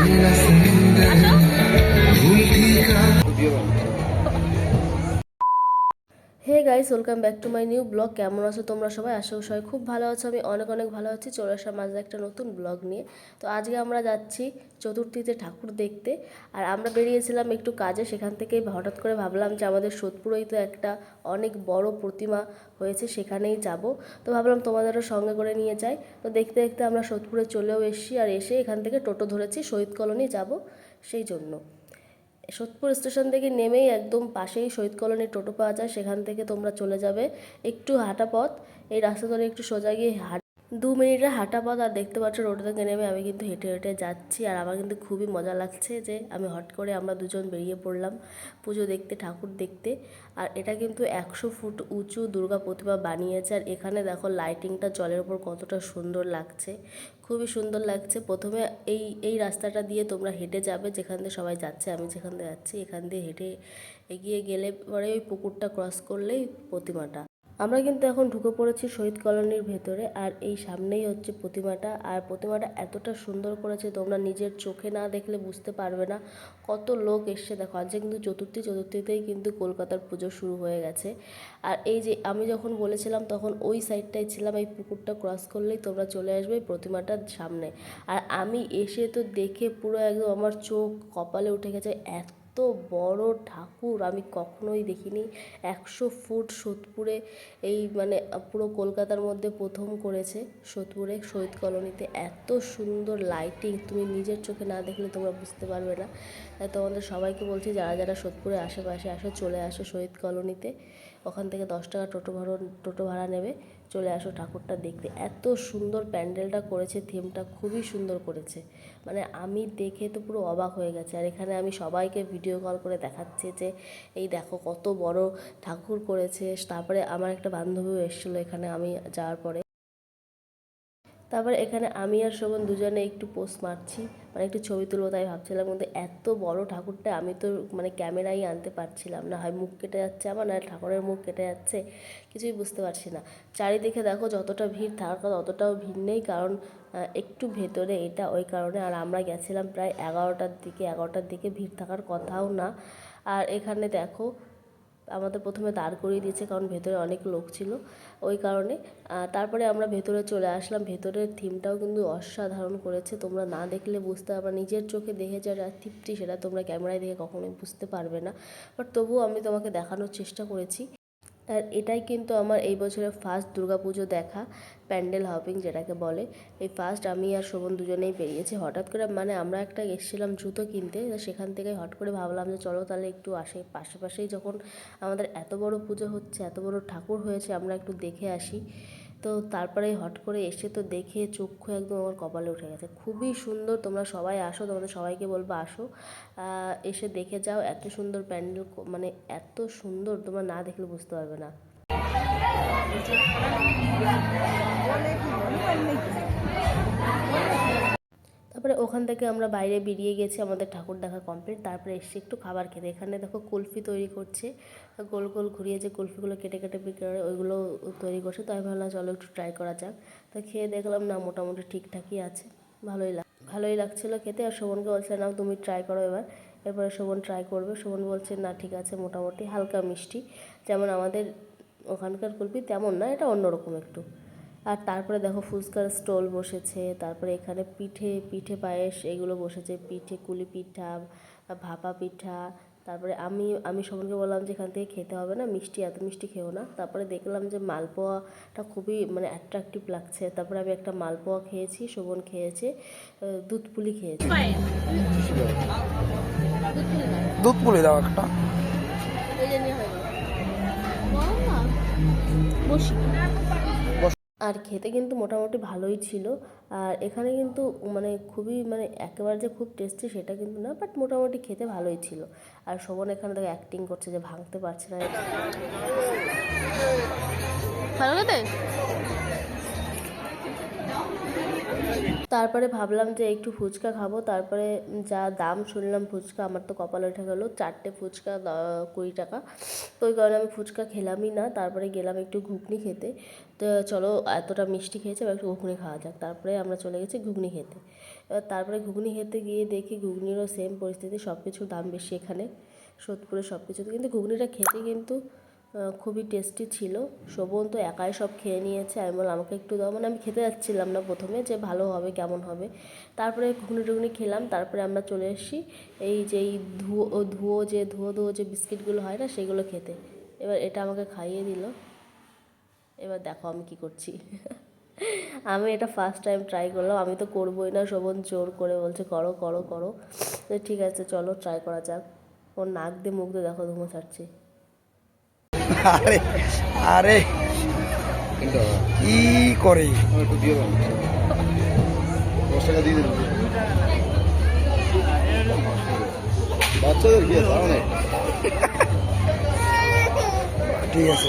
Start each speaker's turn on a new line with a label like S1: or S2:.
S1: 내가생각하는물 guys welcome back to my new blog কেমন আছো তোমরা সবাই? আশা করি সবাই খুব ভালো আছো। আমি অনেক অনেক ভালো আছি। চলে আসলাম মাঝে একটা নতুন ব্লগ নিয়ে। তো আজকে আমরা যাচ্ছি চতুর্থীতে ঠাকুর দেখতে। আর আমরা বেরিয়েছিলাম একটু কাজে। সেখান থেকেই হঠাৎ করে ভাবলাম যে আমাদের সোদপুরেই তো একটা অনেক বড় প্রতিমা হয়েছে, সেখানেই যাব। তো ভাবলাম তোমাদেরও সঙ্গে করে নিয়ে যাই। তো দেখতে দেখতে আমরা সোদপুরে চলেও এসেছি। আর এসে এখান থেকে টোটো ধরেছি, শহীদ কলোনি যাব সেই জন্য। সোদপুর স্টেশন থেকে নেমেই একদম পাশেই শহীদ কলোনির টোটো পাওয়া যায়। সেখান থেকে তোমরা চলে যাবে। একটু হাঁটা পথ। এই রাস্তা ধরে একটু সোজা গিয়ে হাঁট দু মিনিটের হাঁটা পথ আর দেখতে পাচ্ছ রোড থেকে নেমে আমি কিন্তু হেঁটে হেঁটে যাচ্ছি। আর আমার কিন্তু খুবই মজা লাগছে যে আমি হট করে আমরা দুজন বেরিয়ে পড়লাম পুজো দেখতে, ঠাকুর দেখতে। আর এটা কিন্তু একশো ফুট উঁচু দুর্গা প্রতিমা বানিয়েছে। আর এখানে দেখো লাইটিংটা জলের ওপর কতটা সুন্দর লাগছে। খুবই সুন্দর লাগছে। প্রথমে এই এই রাস্তাটা দিয়ে তোমরা হেঁটে যাবে। যেখান দিয়ে সবাই যাচ্ছে, আমি যেখান দিয়ে যাচ্ছি, এখান দিয়ে হেঁটে এগিয়ে গেলে পরে ওই পুকুরটা ক্রস করলেই প্রতিমাটা। আমরা কিন্তু এখন ঢুকে পড়েছি শহীদ কলোনির ভেতরে, আর এই সামনেই হচ্ছে প্রতিমাটা, আর প্রতিমাটা এতটা সুন্দর করেছে, তোমরা নিজের চোখে না দেখলে বুঝতে পারবে না। কত লোক এসছে, দেখো, আজকে কিন্তু চতুর্থী, চতুর্থীতেই কিন্তু কলকাতার পুজো শুরু হয়ে গেছে। আর এই যে আমি যখন বলেছিলাম, তখন ওই সাইডটায় ছিলাম, এই পুকুরটা ক্রস করলেই তোমরা চলে আসবে প্রতিমাটার সামনে। আর আমি এসে তো দেখে পুরো একদম আমার চোখ কপালে উঠে গেছে, এত এত বড় ঠাকুর আমি কখনোই দেখিনি। একশো ফুট সোদপুরে এই মানে পুরো কলকাতার মধ্যে প্রথম করেছে সোদপুরে শহীদ কলোনিতে। এত সুন্দর লাইটিং তুমি নিজের চোখে না দেখলে তোমরা বুঝতে পারবে না। তাই তোমাদের সবাইকে বলছি, যারা যারা সোদপুরে আশেপাশে আসো, চলে আসো শহীদ কলোনিতে। ওখান থেকে দশ টাকা টোটো ভাড়া টোটো ভাড়া নেবে, চলে আসো ঠাকুরটা দেখতে। এত সুন্দর প্যান্ডেলটা করেছে থিমটা খুবই সুন্দর করেছে। মানে আমি দেখে তো পুরো অবাক হয়ে গেছে। আর এখানে আমি সবাইকে ভিডিও কল করে দেখাচ্ছি যে, এই দেখো কত বড় ঠাকুর করেছে। তারপরে আমার একটা বান্ধবীও এসেছিল এখানে আমি যাওয়ার পরে। তারপর এখানে আমি আর শোভন দুজনে একটু পোস্ট মারছি মানে একটু ছবি তুলবো তাই ভাবছিলাম, কিন্তু এত বড় ঠাকুরটা আমি তো মানে ক্যামেরাই আনতে পারছিলাম না, হয় মুখ কেটে যাচ্ছে আমার না ঠাকুরের মুখ কেটে যাচ্ছে, কিছুই বুঝতে পারছি না। চারিদিকে দেখো যতটা ভিড় থাকার কথা অতটাও ভিড় নেই, কারণ একটু ভেতরে এটা ওই কারণে, আর আমরা গেছিলাম প্রায় এগারোটার দিকে এগারোটার দিকে ভিড় থাকার কথাও না। আর এখানে দেখো আমাদের প্রথমে দাঁড় করিয়ে দিয়েছে, কারণ ভেতরে অনেক লোক ছিল ওই কারণে। তারপরে আমরা ভেতরে চলে আসলাম। ভেতরের থিমটাও কিন্তু অসাধারণ করেছে। তোমরা না দেখলে বুঝতে পারবে নিজের চোখে দেখে যারা তৃপ্তি সেটা তোমরা ক্যামেরায় দেখে কখনোই বুঝতে পারবে না। বাট তবুও আমি তোমাকে দেখানোর চেষ্টা করেছি। আর এটাই কিন্তু আমার এই বছরের ফার্স্ট দুর্গাপুজো দেখা প্যান্ডেল হপিং যেটাকে বলে। এই ফার্স্ট আমি আর শোভন দুজনেই বেরিয়েছি। হঠাৎ করে মানে আমরা একটা এসেছিলাম জুতো কিনতে সেখান থেকে হট করে ভাবলাম যে চলো তাহলে একটু আসে পাশাপাশেই যখন আমাদের এত বড় পুজো হচ্ছে, এত বড় ঠাকুর হয়েছে, আমরা একটু দেখে আসি। তো তারপরে হট করে এসে তো দেখে চক্ষু একদম আমার কপালে উঠে গেছে। খুবই সুন্দর, তোমরা সবাই আসো, তোমাদের সবাইকে বলব আসো। এসে দেখে যাও, এত সুন্দর প্যান্ডেল মানে এত সুন্দর, তোমরা না দেখলে বুঝতে পারবে না। তারপরে ওখান থেকে আমরা বাইরে বেরিয়ে গেছি আমাদের ঠাকুর দেখা কমপ্লিট তারপরে এসে একটু খাবার খেতে। এখানে দেখো কুলফি তৈরি করছে। গোল গোল ঘুরিয়ে যে কুলফিগুলো কেটে কেটে বিক্রি করে, ওইগুলো তৈরি করছে। তাই ভাবলাম চলো একটু ট্রাই করা যাক। তো খেয়ে দেখলাম না, মোটামুটি ঠিকঠাকই আছে। ভালোই লাগ, ভালোই লাগছিল খেতে। আর শোভনকে বলছে না তুমি ট্রাই করো এবার। এরপরে শোভন ট্রাই করবে। শোভন বলছে, না, ঠিক আছে, মোটামুটি হালকা মিষ্টি। যেমন আমাদের ওখানকার কুলফি তেমন না, এটা অন্যরকম একটু। আর তারপরে দেখো ফুচকার স্টল বসেছে তারপরে এখানে পিঠে পিঠে পায়েস এগুলো বসেছে পিঠে কুলি পিঠা ভাপা পিঠা তারপরে আমি আমি সবাইকে বললাম যে এখান থেকে খেতে হবে না মিষ্টি এত মিষ্টি খেও না। তারপরে দেখলাম যে মালপোয়াটা খুবই মানে অ্যাট্রাকটিভ লাগছে তারপরে আমি একটা মালপোয়া খেয়েছি শোভন খেয়েছে দুধ পুলি খেয়েছে।
S2: দুধ পুলি দাও একটা।
S1: আর খেতে কিন্তু মোটামুটি ভালোই ছিল। আর এখানে কিন্তু মানে খুবই মানে একেবারে যে খুব টেস্টি সেটা কিন্তু না বাট মোটামুটি খেতে ভালোই ছিল। আর শোভন এখানে দেখো অ্যাক্টিং করছে যে ভাঙতে পারছে না। ভালো খেতে? তারপরে ভাবলাম যে একটু ফুচকা খাব। তারপরে যা দাম শুনলাম ফুচকা, আমার তো কপাল উঠে গেলো চারটে ফুচকা কুড়ি টাকা। তো ওই কারণে আমি ফুচকা খেলামই না। তারপরে গেলাম একটু ঘুগনি খেতে। তো চলো এতটা মিষ্টি খেয়েছে, এবার একটু ঘুগনি খাওয়া যাক। তারপরে আমরা চলে গেছি ঘুগনি খেতে। এবার তারপরে ঘুগনি খেতে গিয়ে দেখি ঘুগনিরও সেম পরিস্থিতি সব কিছুর দাম বেশি এখানে। সোদপুরে সব কিছুতে কিন্তু ঘুগনিটা খেতে কিন্তু খুবই টেস্টি ছিল। শোভন তো একাই সব খেয়ে নিয়েছে। আমি বললাম, আমাকে একটু দাও। মানে আমি খেতে যাচ্ছিলাম না প্রথমে, যে ভালো হবে, কেমন হবে। তারপরে ঘুগনি টুগনি খেলাম। তারপরে আমরা চলে এসেছি এই যে, এই ধুয়ো ধুয়ো যে, ধুয়ো ধুয়ো যে বিস্কিটগুলো হয় না, সেগুলো খেতে। এবার এটা আমাকে খাইয়ে দিল। এবার দেখো আমি কি করছি। আমি এটা ফার্স্ট টাইম ট্রাই করলাম। আমি তো করবোই না। শোভন জোর করে বলছে, করো করো করো। ঠিক আছে, চলো ট্রাই করা যাক। ওর নাক দিয়ে মুখ দিয়ে দেখো ধুমো ছাড়ছে।
S2: আরে আরে কি করে?
S3: বাচ্চাদের
S2: ঠিক আছে ঠিক আছে।